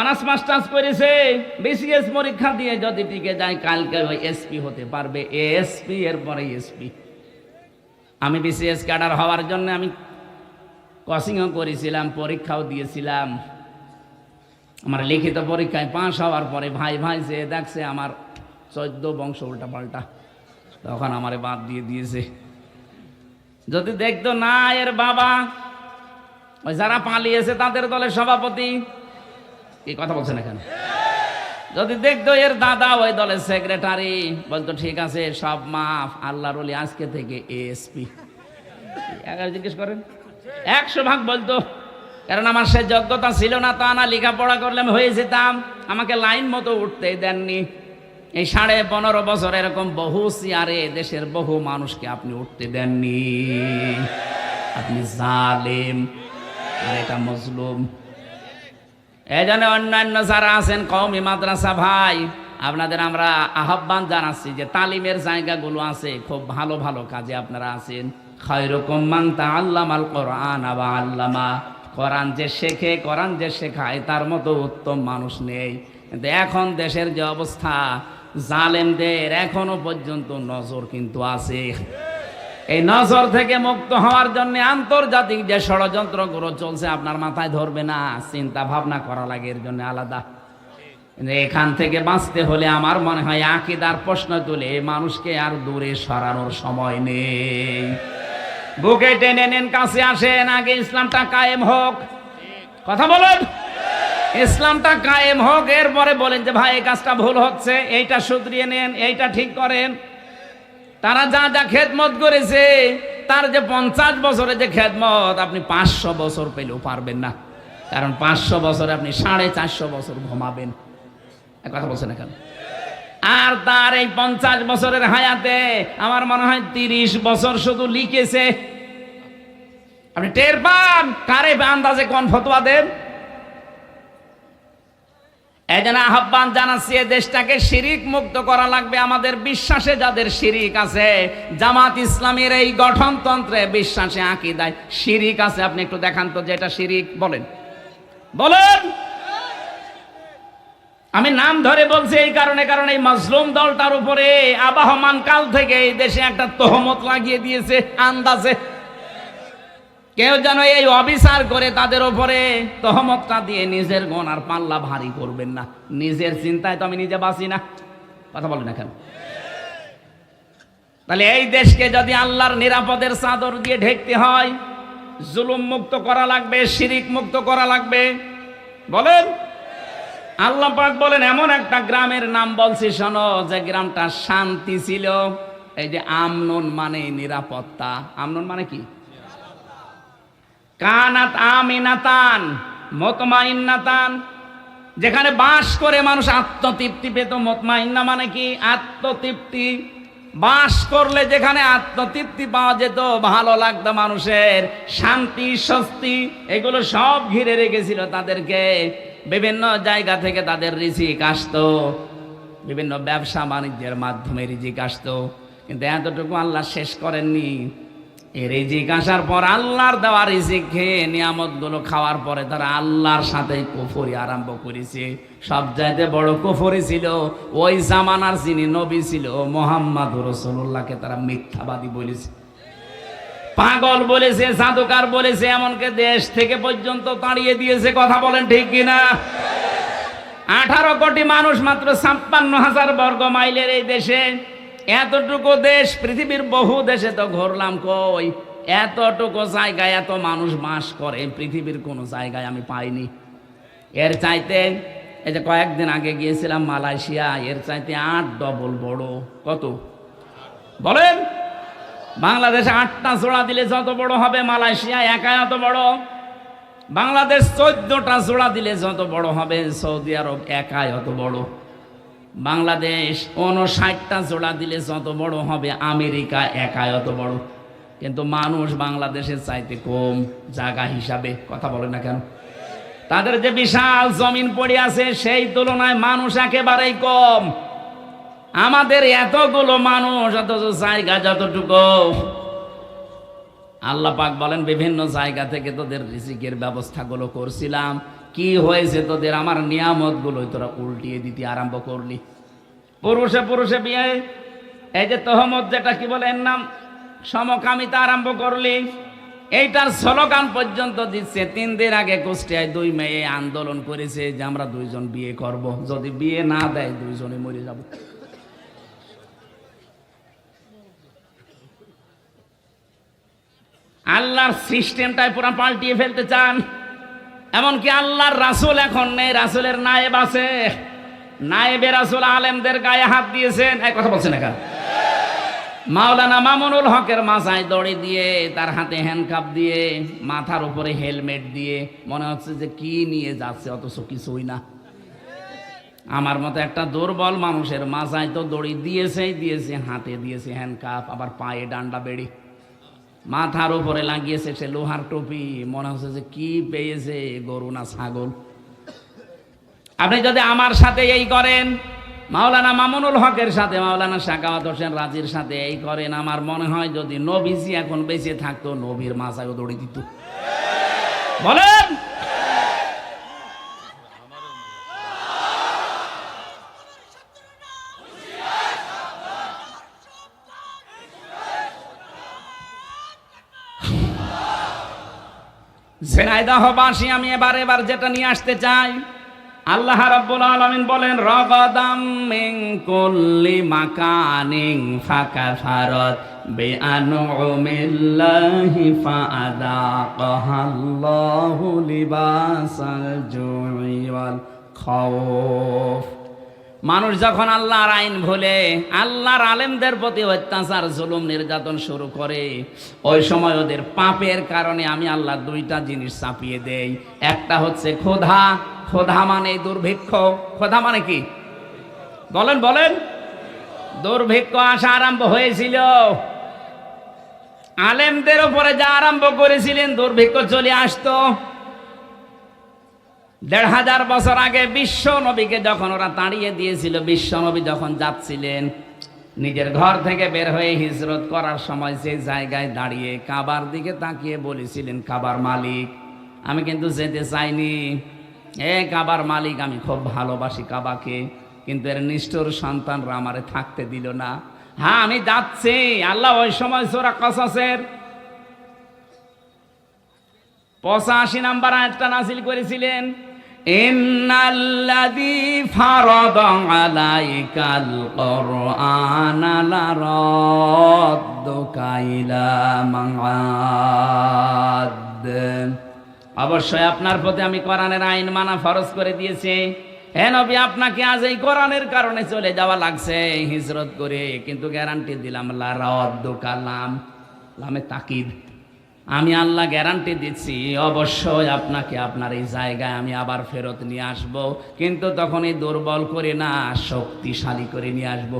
Honours masters করেছে, BCS পরীক্ষা দিয়ে যদি টিকে যায়, কালকে ওই এসপি হতে পারবে। এসপি, এরপরে এসপি। আমি বিসিএস ক্যাডার হওয়ার জন্য আমি কোচিংও করেছিলাম, পরীক্ষাও দিয়েছিলাম। আমার লিখিত পরীক্ষায় পাশ হওয়ার পরে ভাই ভাই যে দেখছে আমার চোদ্দ বংশ উল্টা পাল্টা তখন আমারে বাদ দিয়ে দিয়েছে। যদি দেখতো না, এর বাবা, ওই যারা পালিয়েছে তাদের দলের সভাপতি কি কথা বলছেন এখানে যদি দেখতো এর দাদা ওই দলের সেক্রেটারি বলতো, ঠিক আছে, সব মাফ, আল্লাহর ওলি আজকে থেকে এএসপি এগারো জিজ্ঞেস করেন? একশো ভাগ বলতো, কারণ আমার সে যোগ্যতা ছিল না, তা না, লেখাপড়া করলে আমি হয়ে যেতাম। আমাকে লাইন মতো উঠতেই দেননি। এই সাড়ে পনেরো বছর এরকম বহু চেয়ারে দেশের বহু মানুষকে আপনি উঠতে দেননি। আপনি জালেম, আর এটা মজলুম। এই জন্য অন্যান্য যারা আছেন, কওমি মাদ্রাসা ভাই, আপনাদের আমরা আহ্বান জানাচ্ছি যে তালিমের জায়গাগুলো আছে, খুব ভালো ভালো কাজে আপনারা আছেন। খয়রকম মাংতা আল্লাম আল কোরআন আবা আল্লামা। কোরআন যে শেখে, কোরআন যে শেখায়, তার মতো উত্তম মানুষ নেই। কিন্তু এখন দেশের যে অবস্থা, জালেমদের এখনও পর্যন্ত নজর কিন্তু আছে। এই নজর থেকে মুক্ত হওয়ার জন্য আন্তর্জাতিক যে ষড়যন্ত্র ষড়যন্ত্রগুলো চলছে আপনার মাথায় ধরবে না, চিন্তা ভাবনা করা লাগে, এর জন্য আলাদা। এখান থেকে বাঁচতে হলে আমার মনে হয় আকিদার প্রশ্ন তুলে মানুষকে আর দূরে সরানোর সময় নেই। বুকে টেনে নেন, কাছে আসেন, আগে ইসলামটা কায়েম হোক। কথা বলেন। ইসলামটা কায়েম হোক, এরপরে বলেন যে, ভাই, এই কাজটা ভুল হচ্ছে, এইটা শুধরিয়ে নেন, এইটা ঠিক করেন। তারা যা যা খেদমত করেছে, তার যে পঞ্চাশ বছরে যে খেদমত, আপনি পাঁচশো বছর পেলেও পারবেন না। কারণ পাঁচশো বছরে আপনি সাড়ে চারশো বছর ঘুমাবেন। কথা বলছেন এখানে? আর তার এই পঞ্চাশ বছরের হায়াতে আমার মনে হয় তিরিশ বছর শুধু লিখেছে। আপনি টের পান? কারে আন্দাজে কোন ফতোয়া দেন? এই জন্য আহ্বান জানাচ্ছি দেশটাকে শিরিক মুক্ত করা লাগবে। আমাদের বিশ্বাসে যাদের শিরিক আছে, জামাত ইসলামের এই গঠনতন্ত্রে বিশ্বাসে আঁকি দেয় শিরিক আছে। আপনি একটু দেখান তো যেটা শিরিক বলেন। বলেন! আমি নাম ধরে বলছি এই কারণে, কারণ এই মজলুম দলটার উপরে আবাহমান কাল থেকে এই দেশে একটা তহমত লাগিয়ে দিয়েছে, আন্দাজে কেউ যেন এই অবিচার করে তাদের ওপরে তহমতটা দিয়ে নিজের গনার পাল্লা ভারী করবেন না। নিজের চিন্তায় তো আমি নিজে বাঁচি না। কথা বলেন এখন তাহলে এই দেশকে যদি আল্লাহর নিরাপদের চাদর দিয়ে ঢেকতে হয়, জুলুম মুক্ত করা লাগবে, শিরিক মুক্ত করা লাগবে। বলেন? আল্লাহ পাক বলেন, এমন একটা গ্রামের নাম বলছি, শোনো, যে গ্রামটা শান্তি ছিল, এই যে আমনুন মানে নিরাপত্তা। আমনুন মানে কি? কানাত আমিনাতান, মতমাইন্নাতান। যেখানে বাস করে মানুষ আত্মতৃপ্তি পেত, মতমাইন্না মানে কি? আত্মতৃপ্তি। বাস করলে যেখানে আত্মতৃপ্তি পাওয়া যেত, ভালো লাগতো মানুষের। শান্তি, স্বস্তি, এগুলো সব ঘিরে রেখেছিল তাদেরকে। বিভিন্ন জায়গা থেকে তাদের রিজিক আসতো। বিভিন্ন ব্যবসা বাণিজ্যের মাধ্যমে রিজিক আসতো। কিন্তু এতটুকু আল্লাহ শেষ করেননি। রিজিক আসার পর আল্লাহর দেওয়া রিজিক খেয়ে নিয়ামতগুলো খাওয়ার পরে তারা আল্লাহর সাথে কুফরি আরম্ভ করেছে। সব চাইতে বড় কুফরি ছিল ওই জামানার যিনি নবী ছিল মোহাম্মদ রসুল্লাহকে তারা মিথ্যাবাদী বলেছে। পাগল বলেছে, জাদুকার বলেছে, এমনকি দেশ থেকে পর্যন্ত তাড়িয়ে দিয়েছে, কথা বলেন ঠিক কিনা? আঠারো কোটি মানুষ মাত্র ছাপ্পান্ন হাজার বর্গ মাইলের এই দেশে এতটুকু দেশ, পৃথিবীর বহু দেশে তো ঘুরলাম কই? এতটুকু জায়গায় এত মানুষ বাস করে, পৃথিবীর কোনো জায়গায় আমি পাইনি। এর চাইতে, এই যে কয়েকদিন আগে গিয়েছিলাম মালয়েশিয়া, এর চাইতে আট ডবল বড়। কত? বলেন, বাংলাদেশে আটটা জোড়া দিলে যত বড় হবে, মালয়েশিয়া একাই এত বড়। বাংলাদেশ চোদ্দটা জোড়া দিলে যত বড় হবে, সৌদি আরব একাই অত বড়। বাংলাদেশ উনষাটটা জোড়া দিলে যত বড় হবে, আমেরিকা একাই অত বড়। কিন্তু মানুষ বাংলাদেশের চাইতে কম জায়গা হিসাবে কথা বলে না কেন? তাদের যে বিশাল জমিন পড়ে আছে, সেই তুলনায় মানুষ একেবারেই কম। আমাদের এতগুলো মানুষ, অথচ জায়গা যতটুকু। আল্লাহ পাক বলেন, বিভিন্ন জায়গা থেকে তোদের রিজিকের ব্যবস্থাগুলো করছিলাম। কি হয়েছে তোদের? আমার নিয়ামতগুলো তোরা উল্টিয়ে দিতে আরম্ভ করলি। পুরুষে পুরুষে বিয়ে, এই যে তহমত যেটা কি বলে এর নাম? সমকামিতা আরম্ভ করলি। এইটার স্লোগান পর্যন্ত দিচ্ছে। তিন দিন আগে কুষ্টিয়ায় দুই মেয়ে আন্দোলন করেছে যে আমরা দুইজন বিয়ে করব। যদি বিয়ে না দেয়, দুইজনে মরে যাব। আল্লাহর সিস্টেমটাই পুরা পাল্টিয়ে ফেলতে চান। এমনকি আল্লাহর রাসুল এখন নেই, রাসূলের নায়েব আছে। নায়েবে রাসুল আলেমদের গায়ে হাত দিয়েছেন। এক কথা বলছেন এখান মাওলানা মামুনুল হকের মাথায় দড়ি দিয়ে, তার হাতে হ্যান্ডকাপ দিয়ে, মাথার উপরে হেলমেট দিয়ে, মনে হচ্ছে যে কি নিয়ে যাচ্ছে, অথচ কিছুই না। আমার মতো একটা দুর্বল মানুষের মাথায় তো দড়ি দিয়েছেই, দিয়েছে, হাতে দিয়েছে হ্যান্ডকাপ আবার পায়ে ডান্ডা বেড়ি। মাথার উপরে লাগিয়েছে সে লোহার টুপি। মনে হচ্ছে যে কি পেয়েছে গরু না ছাগল। আপনি যদি আমার সাথে এই করেন, মাওলানা মামুনুল হকের সাথে, মাওলানা শাকাওয়াত হোসেন রাজির সাথে এই করেন, আমার মনে হয় যদি নবীজি এখন বেঁচে থাকতো, নবীর মাছাগো দৌড়ে দিত। বলেন! ঝেনাইদাহবাসী আমি এবার এবার যেটা নিয়ে আসতে চাই। আল্লাহ রাব্বুল আলামিন বলেন, রগাদাম মিন কুল্লি মাকানিন ফাকাফারাত বিআনউমিল্লাহি ফাআযাকাহাল্লাহু লিবাসাল জুই ওয়াল খাউফ মানুষ যখন আল্লাহর আইন ভুলে, আল্লাহর আলেমদের প্রতি অত্যাচার, জুলুম, নির্যাতন শুরু করে, ওই সময় ওদের পাপের কারণে আমি আল্লাহ দুইটা জিনিস চাপিয়ে দেই। একটা হচ্ছে ক্ষোধা ক্ষোধা মানে দুর্ভিক্ষ। ক্ষোধা মানে কি? বলেন বলেন। দুর্ভিক্ষ আসা আরম্ভ হয়েছিল। আলেমদের উপরে যা আরম্ভ করেছিলেন, দুর্ভিক্ষ চলে আসতো। দেড় হাজার বছর আগে বিশ্ব নবীকে যখন ওরা তাড়িয়ে দিয়েছিল, বিশ্ব নবী যখন যাচ্ছিলেন, নিজের ঘর থেকে বের হয়ে হিজরত করার সময় সেই জায়গায় দাঁড়িয়ে কাবার দিকে তাকিয়ে বলেছিলেন, কাবার মালিক, আমি কিন্তু যেতে চাইনি। এ কাবার মালিক, আমি খুব ভালোবাসি কাবাকে, কিন্তু এর নিষ্ঠুর সন্তানরা আমারে থাকতে দিল না। হ্যাঁ আমি যাচ্ছি। আল্লাহ, ওই সময় সোরা কসাসের পঁচাশি নাম্বার আয়াতটা নাসিল করেছিলেন, ইন্নাল্লাযী ফারাদা আলাইকাল কুরআনা লারাদ্দুকা ইলা মাআদ। অবশ্যই আপনার প্রতি আমি কোরআনের আইন মানা ফরজ করে দিয়েছি। হে নবী, আপনাকে আজ এই কোরআনের কারণে চলে যাওয়া লাগছে, হিজরত করে। কিন্তু গ্যারান্টি দিলাম, লারাদ্দুকা লাম, লামে তাকিদ। আমি আল্লাহ গ্যারান্টি দিচ্ছি, অবশ্যই আপনাকে আপনার এই জায়গায় আমি আবার ফেরত নিয়ে আসব। কিন্তু তখন এই দুর্বল করে না, শক্তিশালী করে নিয়ে আসব।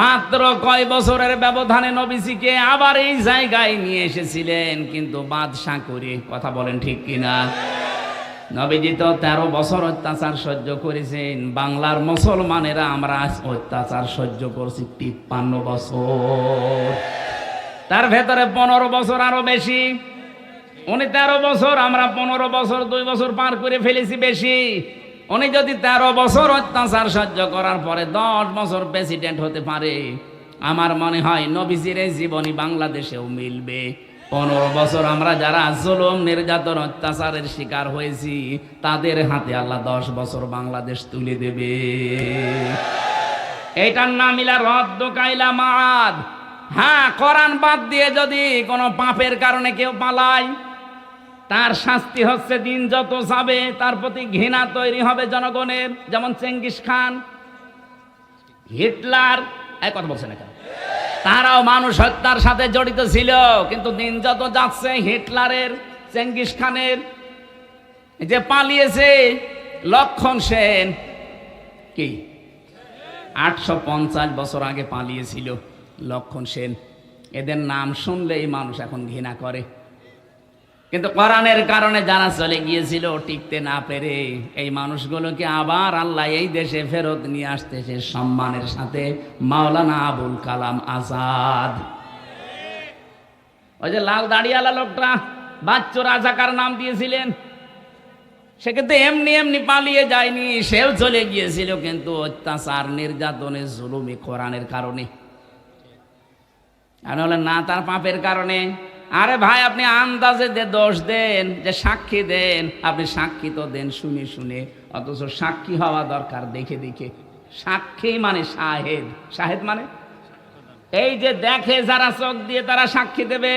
মাত্র কয় বছরের ব্যবধানে নবীজিকে আবার এই জায়গায় নিয়ে এসেছিলেন, কিন্তু বাদশাহ করে, কথা বলেন ঠিক কিনা? নবীজি তো তেরো বছর অত্যাচার সহ্য করেছেন। বাংলার মুসলমানেরা আমরা অত্যাচার সহ্য করছি তিপ্পান্ন বছর। তার ভেতরে পনেরো বছর আরও বেশি। উনি তেরো বছর, আমরা পনেরো বছর, দুই বছর পার করে ফেলেছি বেশি। উনি যদি তেরো বছর অত্যাচার সহ্য করার পরে দশ বছর প্রেসিডেন্ট হতে পারে, আমার মনে হয় নবীজির এই জীবনী বাংলাদেশেও মিলবে। পনেরো বছর আমরা যারা জুলুম, নির্যাতন, অত্যাচারের শিকার হয়েছি, তাদের হাতে আল্লাহ দশ বছর বাংলাদেশ তুলে দেবে। এইটার নাম ইলা রদ্দ কাইলা মাদ হ্যাঁ কোরআন বাদ দিয়ে যদি কোনো পাপের কারণে কেউ পালায়, তার শাস্তি হচ্ছে দিন যত যাবে, তার প্রতি ঘৃণা তৈরি হবে জনগণের। যেমন চেঙ্গিস খান, হিটলার এক কথা বলছেন এখানে তারাও মানুষ হত্যার সাথে জড়িত ছিল, কিন্তু দিন যত যাচ্ছে, হিটলারের, চেঙ্গিস খানের যে পালিয়েছে লক্ষণ সেন, কি? আটশো পঞ্চাশ বছর আগে পালিয়েছিল। লক্ষণ সেন। এদের নাম শুনলেই মানুষ এখন ঘৃণা করে। কিন্তু কোরআনের কারণে যারা চলে গিয়েছিল, টিকতে না পেরে এই মানুষগুলোকে আবার আল্লাহ এই দেশে ফেরত নিয়ে আসতেছে সম্মানের সাথে মাওলানা আবুল কালাম আজাদ। ওই যে লাল দাড়িয়ালা লোকটা, বাচ্চু রাজাকার নাম দিয়েছিলেন। সে কিন্তু এমনি এমনি পালিয়ে যায়নি, সেও চলে গিয়েছিল কিন্তু অত্যাচার নির্যাতনের জুলুমি কোরআনের কারণে। আমি বলেন না, তার পাপের কারণে। আরে ভাই, আপনি আন্দাজে যে দোষ দেন, যে সাক্ষী দেন, আপনি সাক্ষী তো দেন শুনে শুনে। অথচ সাক্ষী হওয়া দরকার, দেখে দেখে। সাক্ষী মানে শাহেদ। শাহেদ মানে? এই যে দেখে যারা চোখ দিয়ে তারা সাক্ষী দেবে।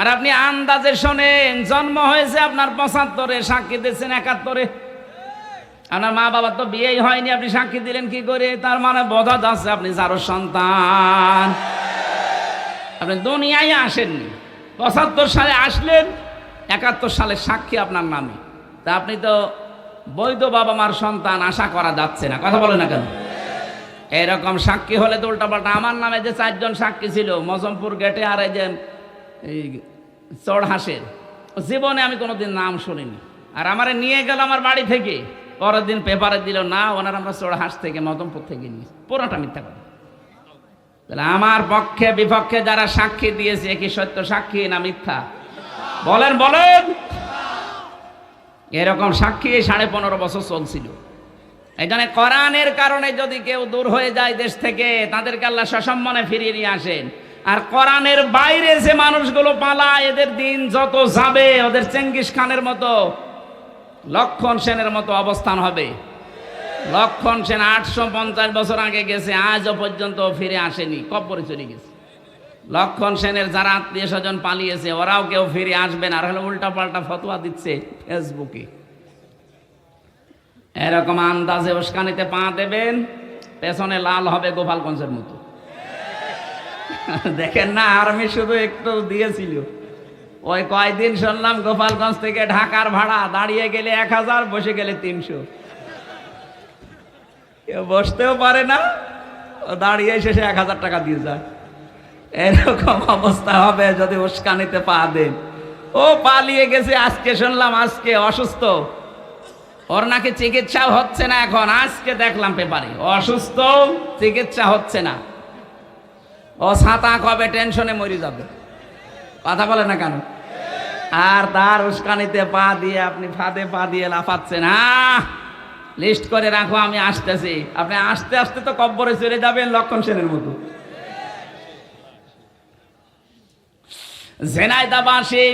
আর আপনি আন্দাজে শোনেন, জন্ম হয়েছে আপনার পঁচাত্তরে, সাক্ষী দিচ্ছেন একাত্তরে। আপনার মা বাবার তো বিয়েই হয়নি, আপনি সাক্ষী দিলেন কি করে? তার মানে বোঝা যাচ্ছে আপনি যারো সন্তান। আপনি দুনিয়ায় আসেননি। পঁচাত্তর সালে আসলেন, একাত্তর সালে সাক্ষী আপনার নামে। তা আপনি তো বৈধ বাবা মার সন্তান আশা করা যাচ্ছে না। কথা বলে না কেন? এরকম সাক্ষী হলে তো উল্টাপাল্টা। আমার নামে যে চারজন সাক্ষী ছিল, মজমপুর গেটে আর এই যে, এই চড়হাসের, জীবনে আমি কোনোদিন নাম শুনিনি। আর আমারে নিয়ে গেল আমার বাড়ি থেকে। পরের দিন পেপারে দিল, না, ওনার আমরা চড়হাস থেকে, মদমপুর থেকে নিয়ে পুরোটা মিথ্যা কথা। তাহলে আমার পক্ষে, বিপক্ষে যারা সাক্ষী দিয়েছে কি সত্য সাক্ষী না মিথ্যা? বলেন বলেন। এরকম সাক্ষী সাড়ে পনেরো বছর চলছিল। জন্য কোরআনের কারণে যদি কেউ দূর হয়ে যায় দেশ থেকে, তাদেরকে আল্লাহ সসম্মানে ফিরিয়ে নিয়ে আসেন। আর কোরআনের বাইরে যে মানুষগুলো পালায়, এদের দিন যত যাবে, ওদের চেঙ্গিস খানের মতো, লক্ষণ সেনের মতো অবস্থান হবে। লক্ষণ সেন আটশো পঞ্চাশ বছর আগে গেছে, আজও পর্যন্ত ফিরে আসেনি কব্বরে চলে গেছে। লক্ষণ সেনের যারা আত্মীয় স্বজন পালিয়েছে, ওরাও কেউ ফিরে আসবে না, আর উল্টা পাল্টা ফতোয়া দিচ্ছে ফেসবুকে। এরকম আন্দাজে উস্কানিতে পা দেবেন, পেছনে লাল হবে গোপালগঞ্জের মতো। দেখেন না, আর্মি শুধু একটু দিয়েছিল। ওই কয়দিন শুনলাম গোপালগঞ্জ থেকে ঢাকার ভাড়া, দাঁড়িয়ে গেলে এক হাজার, বসে গেলে তিনশো। কেউ বসতেও পারে না। দাঁড়িয়ে শেষে এক হাজার টাকা দিয়ে যায়। এরকম অবস্থা হবে যদি উস্কানিতে পা দেন। ও পালিয়ে গেছে, আজকে শুনলাম আজকে অসুস্থ। ওর নাকি চিকিৎসা হচ্ছে না এখন, আজকে দেখলাম পেপারে। অসুস্থ, চিকিৎসা হচ্ছে না। ও ছাতা কবে টেনশনে মরে যাবে? কথা বলে না কেন? আর তার উস্কানিতে পা দিয়ে আপনি ফাঁদে পা দিয়ে লাফাচ্ছেন। হ্যাঁ লিস্ট করে রাখো, আমি আসতেছি। আপনি আসতে আসতে তো কব্বরে চলে যাবেন লক্ষণ সেনের মতো। জেনাইদাবাসী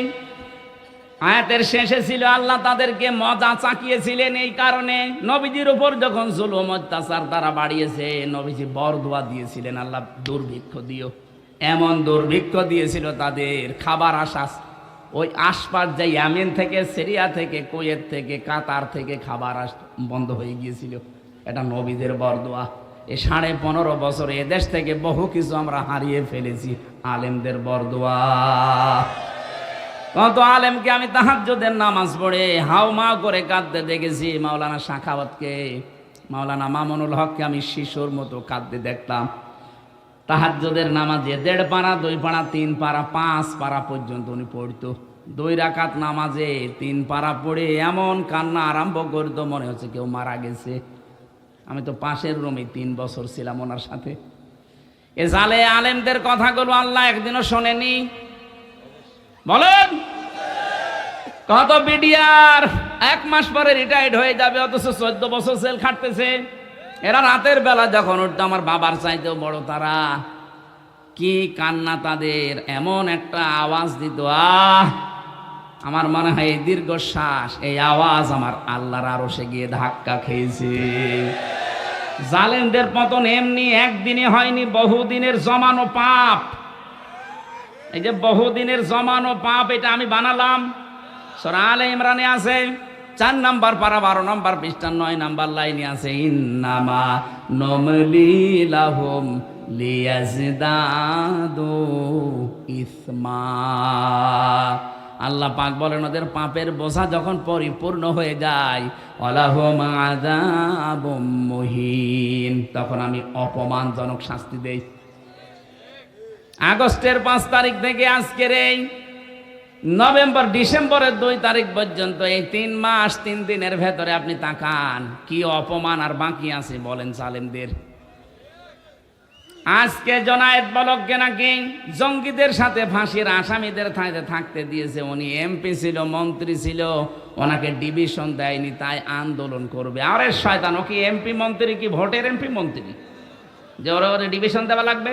আয়াতের শেষে ছিল, আল্লাহ তাদেরকে মজা চাকিয়েছিলেন এই কারণে। নবীজির উপর যখন জুলুম, অত্যাচার তারা বাড়িয়েছে, নবীজি বর দোয়া দিয়েছিলেন, আল্লাহ দুর্ভিক্ষ দিও। এমন দুর্ভিক্ষ দিয়েছিল তাদের, খাবার আশ্বাস ওই আশপাশ যে ইয়ামেন থেকে, সিরিয়া থেকে, কুয়েত থেকে, কাতার থেকে খাবার আস, বন্ধ হয়ে গিয়েছিল। এটা নবীদের বরদোয়া। এ সাড়ে পনেরো বছর এদেশ থেকে বহু কিছু আমরা হারিয়ে ফেলেছি। আলেমদের বরদোয়া। কত আলেমকে আমি তাহাজ্জুদের নামাজ পড়ে হাও মাও করে কাঁদতে দেখেছি। মাওলানা শাখাওয়াতকে মাওলানা মামুনুল হককে আমি শিশুর মতো কাঁদতে দেখতাম। তাহাজ্জুদের নামাজে দেড় পাড়া, দুই পাড়া, তিন পাড়া, পাঁচ পাড়া পর্যন্ত উনি পড়তো। দুই রাকাত নামাজে তিন পাড়া পড়ে এমন কান্না আরম্ভ করতো, মনে হচ্ছে কেউ মারা গেছে। আমি তো পাশের রুমে তিন বছর ছিলাম ওনার সাথে। এ জালে আলেমদের কথাগুলো আল্লাহ একদিনও শোনেনি। বলেন, কত বিডিআর, এক মাস পরে রিটায়ার্ড হয়ে যাবে, অথচ চোদ্দ বছর সেল খাটতেছে। এরা রাতের বেলা যখন উঠতো, আমার বাবার চাইতেও বড় তারা। কি কান্না তাদের, এমন একটা আওয়াজ দিত, আহ! আমার মনে হয় এই দীর্ঘশ্বাস, এই আওয়াজ আমার আল্লাহর আরও সে গিয়ে ধাক্কা খেয়েছে। জালেমদের পতন এমনি একদিনে হয়নি, বহুদিনের জমানো পাপ। এই যে বহুদিনের জমানো পাপ, এটা আমি বানালাম। সরা আলে ইমরানে আছে। চার নাম্বার পারা বারো নাম্বার পৃষ্ঠা, নয় নাম্বার লাইনে আছে, ইন্নামা নমলি লাহুম লিয়াজদাদু ইসমা। আল্লাহ পাক বলেন, ওদের পাপের বোঝা যখন পরিপূর্ণ হয়ে যায় অলাহম আযাবুম মুহিন, তখন আমি অপমানজনক শাস্তি দেই। আগস্টের পাঁচ তারিখ থেকে আজকের এই নভেম্বর, ডিসেম্বরের দুই তারিখ পর্যন্ত এই তিন মাস, তিন দিনের ভেতরে আপনি তাকান। কি অপমান আর বাকি আছে বলেন সালেমদের আজকে জনায়েত বলককে নাকি জঙ্গিদের সাথে ফাঁসির আসামিদের থাকতে থাকতে দিয়েছে। উনি এমপি ছিল, মন্ত্রী ছিল, ওনাকে ডিভিশন দেয়নি, তাই আন্দোলন করবে। আরে শয়তান, ও কি এমপি মন্ত্রী কি, ভোটের এমপি মন্ত্রী? যে ওরা ডিভিশন দেওয়া লাগবে?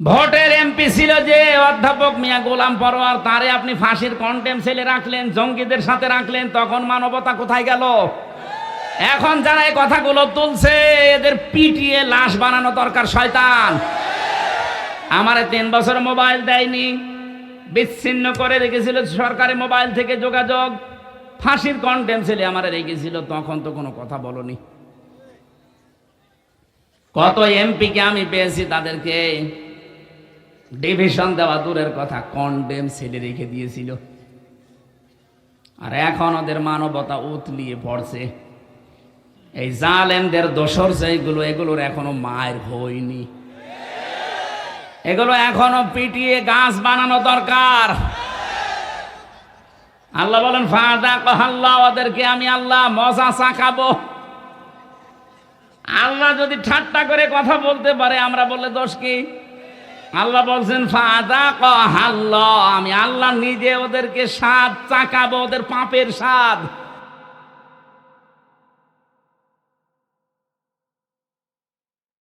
ভোটের এমপি ছিল যে, অধ্যাপক মিয়া গোলাম পরোয়ার, তারে আপনি ফাঁসির কন্টেম সেলে রাখলেন, জঙ্গিদের সাথে রাখলেন, তখন মানবতা কোথায় গেল? এখন যারা এই কথাগুলো তুলছে, এদের পিটিয়ে লাশ বানানো দরকার শয়তান। আমারে তিন বছর মোবাইল দেয়নি, বিচ্ছিন্ন করে রেখেছিল সরকারি মোবাইল থেকে যোগাযোগ। ফাঁসির কন্টেম ছেলে আমারে রেখেছিল, তখন তো কোনো কথা বলনি। কত এমপিকে আমি পেয়েছি তাদেরকে ডিভিশন দেওয়া দূরের কথা কনডেম ছেলে রেখে দিয়েছিল। আর এখন ওদের মানবতা উতলিয়ে পড়ছে। এই জালেমদের দোসর যেগুলো, এগুলোর এখনও মায়ের হয়নি। এগুলো এখনও পিটিয়ে গাছ বানানো দরকার। আল্লাহ বলেন, ফাদা কহাল্লাহ ওদেরকে আমি আল্লাহ মজা চাকাবো আল্লাহ যদি ঠাট্টা করে কথা বলতে পারে, আমরা বললে দোষ কি? আল্লাহ বলছেন ফাদা কহাল্লাহ আমি আল্লাহ নিজে ওদেরকে স্বাদ চাকাবো ওদের পাপের স্বাদ।